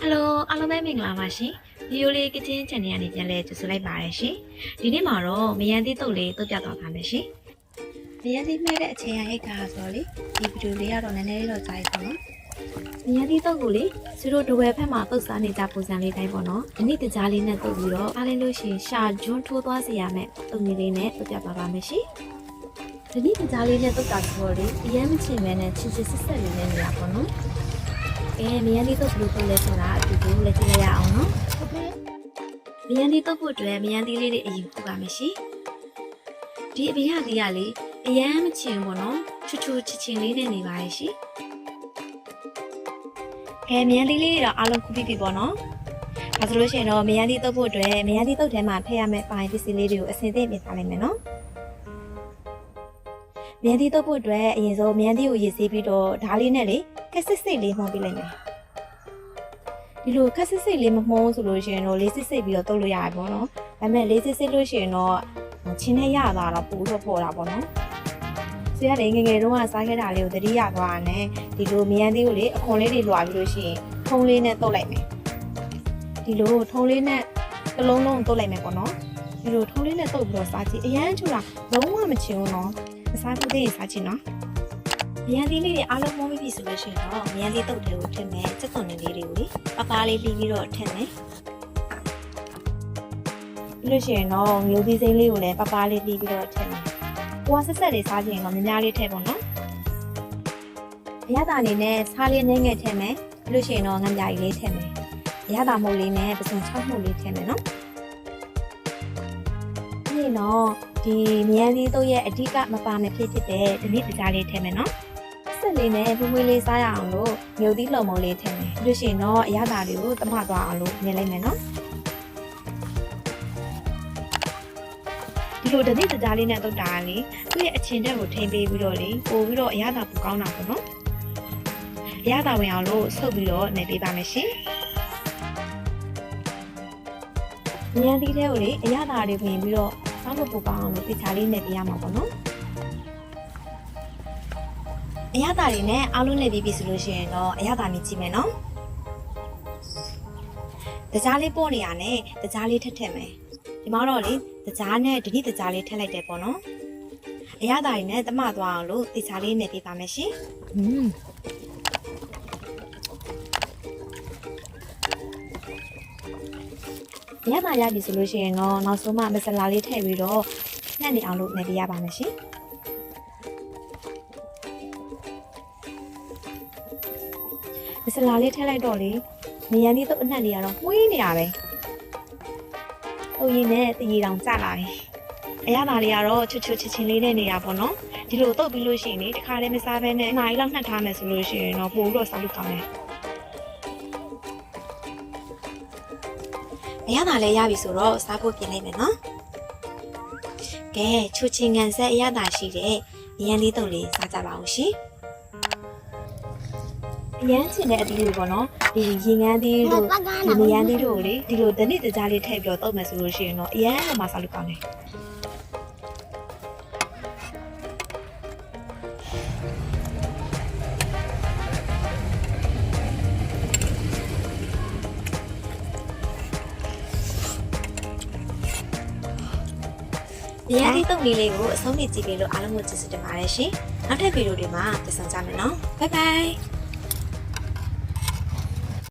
ဟယ်လိုအားလုံးပဲမင်္ဂလာပါရှင်ဗီဒီယိုလေးကချင်း channel ကနေပြန်လဲကြိုဆိုလိုက်ပါရရှင်ဒီနေ့မှာတော့မယန်းသီးတုတ်လေးတုတ်ပြသွားပါမယ်ရှင်မယန်းသီးမဲ့တဲ့အချိန်ရဟိတ်တာဆိုတော့လေဒီဗီဒီယိုလေးကတော့နည်းနည်းလေးတော့ကြာရပါတော့မယန်းသီးတုတ်ကိုလေသူတို့ဒဝဲဖက်မှာတုတ်စားနေကြပုံစံလေးတိုင်းပေါ့နော်ဒီနေ့တကြားလေးနဲ့တုတ်ပြီးတော့အားလေးလို့ရှိရင်ရှာဂျွန်းထိုးသွားစေရမယ်တုတ်လေးလေးနဲ့တုတ်ပြပါပါမယ်ရှင်ဒီနေ့တကြားလေးနဲ့တုတ်တာဆိုတော့လေအရင်မချင်မဲနဲ့ချစ်ချစ်ဆက်ဆက်လေးနဲ့နေရပါတော့ အဲမယန်းသီးတုတ်ဘယ်လိုတုတ်လဲဆိုတာအတူတူလက်ကြည့်ရအောင်နော်မယန်းသီးတုပ်ဖို့အတွက်မယန်းသီးလေးတွေအရင်ခုပါမယ်ရှင်ဒီအပင်ရသီးကလေအရန်မချင်ဘူးနော်ချူချူချစ်ချင်းလေးနဲ့နေပါရဲ့ရှင်အဲမယန်းသီးလေးတွေတော့အားလုံးခုပြီးပြီပေါ့နော်ဒါဆိုလို့ရှိရင်တော့မယန်းသီးတုပ်ဖို့အတွက်မယန်းသီးတုပ်ထဲမှာထည့်ရမယ့်ပိုင်းပစ္စည်းလေးတွေကိုအစင်သင့်ပြင်ထားလိုက်မယ်နော်မယန်းသီးတုပ်ဖို့အတွက်အရင်ဆုံးမယန်းသီးကိုရေဆေးပြီးတော့ဓားလေးနဲ့လေ ကက်စစ်စစ်လေးမှောက်ပြလိုက်မယ်ဒီလိုခက်စစ်စစ်လေးမမှုံးဆိုလို့ရှိရင်တော့လေးစစ်စစ်ပြီးတော့တုတ်လို့ရတယ်ပေါ့နော်။ဒါပေမဲ့လေးစစ်စစ်လို့ရှိရင်တော့ချင်းနဲ့ရသွားတော့ပို့တော့ပေါ်တာပေါ့နော်။ဆရာလေးငယ်ငယ်တုန်းကစားခဲ့တာလေးကိုသတိရသွားတာနဲ့ဒီလိုမယန်းသေးကိုလေအခွန်လေးတွေလွှာပြီးလို့ရှိရင်ထုံးလေးနဲ့တုတ်လိုက်မယ်။ဒီလိုထုံးလေးနဲ့တစ်လုံးလုံးတုတ်လိုက်မယ်ပေါ့နော်။ဒီလိုထုံးလေးနဲ့တုတ်ပြီးတော့စားကြည့်အရန်ချူတာလုံးဝမချင်ဘူးနော်။မစားဘူးသေးရင်စားကြည့်နော်။ မယန်းသေးလေးတွေအားလုံးမုန်းပြီးပြီဆိုလို့ရှိရင်တော့မယန်းသေးတုတ်တွေကိုထည့်မယ်စက်သွန်လေးတွေကိုလေပပလေးပြီးပြီးတော့ထည့်မယ်ပြီးလို့ရှိရင်တော့မျိုးသီးစိမ်းလေးကိုလည်းပပလေးပြီးပြီးတော့ထည့်မယ်ကိုကဆက်ဆက်လေးစားချင်ရင်တော့များများလေးထည့်ပေါ့နော်အရသာအနေနဲ့စားလေးနည်းငယ်ထည့်မယ်ပြီးလို့ရှိရင်တော့ငမ်းပြားကြီးလေးထည့်မယ်အရသာမို့လေးနဲ့ပစုံ6မှုလေးထည့်မယ်နော်ပြီးရင်တော့ဒီမြန်သီးတို့ရဲ့အဓိကမပါမဖြစ်ဖြစ်တဲ့ဒီနေ့တကြားလေးထည့်မယ်နော် ဆက်လေးနဲ့မွေးမွေးလေးစားရအောင်လို့မြို့သီးလုံမုံလေးထည့်မယ်ပြီးလို့ရှိရင်တော့အရသာတွေကိုတမသွားအောင်လို့မြင်လိုက်မယ်နော်ဒီလိုတတိတကြားလေးနဲ့တုတ်တာကလေသူ့ရဲ့အချင်းတက်ကိုထိမ့်ပေးပြီးတော့လေပို့ပြီးတော့အရသာပူကောင်းတာပေါ့နော်အရသာဝင်အောင်လို့ဆုပ်ပြီးတော့နေပေးပါမယ်ရှင်ဉာဏ်သီးတဲ့ကိုလေအရသာတွေဝင်ပြီးတော့စောင်းလို့ပူကောင်းအောင်လို့တခြားလေးနဲ့ပေးရမှာပေါ့နော် အရသာတွေနဲ့အားလုံးနဲ့ပြီးပြီဆိုလို့ရှိရင်တော့အရသာမြင်ကြည့်မယ်နော်တကြားလေးပို့နေရနဲ့တကြားလေးထက်ထက်မယ်ဒီမှာတော့လေတကြားနဲ့ဒီနေ့တကြားလေးထက်လိုက်တယ်ပေါ့နော်အရသာတွေနဲ့တမသွားအောင်လို့တကြားလေးနဲ့ပြပါမယ်ရှင်อืมအရသာရပြီဆိုလို့ရှိရင်တော့နောက်ဆုံးမှမဆလာလေးထည့်ပြီးတော့နှက်နေအောင်လို့နေပြရပါမယ်ရှင် မစလာလေးထည့်လိုက်တော့လေမယန်ဒီတော့အနှက်လေးကတော့မှုေးနေရပဲ။ဟိုရင်နဲ့တရေတောင်ကျလာပြီ။အရသာလေးကတော့ချွတ်ချွတ်ချစ်ချင်းလေးနဲ့နေတာပေါ့နော်။ဒီလိုတုတ်ပြီးလို့ရှိရင်လေတခါတည်းမစားဘဲနဲ့အနားကြီးလောက်နှက်ထားမယ်ဆိုလို့ရှိရင်တော့ပို့လို့စားလို့ကောင်းတယ်။အရသာလေးရပြီဆိုတော့စားဖို့ပြင်လိုက်မယ်နော်။ကဲချွတ်ချင်းကန်ဆက်အရသာရှိတဲ့မယန်လေးတုတ်လေးစားကြပါဦးရှင်။ အရန်ချင်တဲ့အသီးတွေပေါ့နော်ဒီရင်ငန်းသီးတို့ဒီမယန်းသီးတို့ကိုလေဒီလိုတနစ်တကြားလေးထည့်ပြီးတော့တုတ်မယ်ဆိုလို့ရှိရင်တော့အရန်တော့မစားလို့ကောင်းတယ်။ရန်ဒီတုံလေးလေးကိုအဆုံးမြင့်ကြည့်ပေးလို့အားလုံးကိုကျေးဇူးတင်ပါတယ်ရှင်။နောက်ထပ်ဗီဒီယိုတွေမှာပြန်ဆောင်ကြမယ်နော်။ဘိုင်ဘိုင်။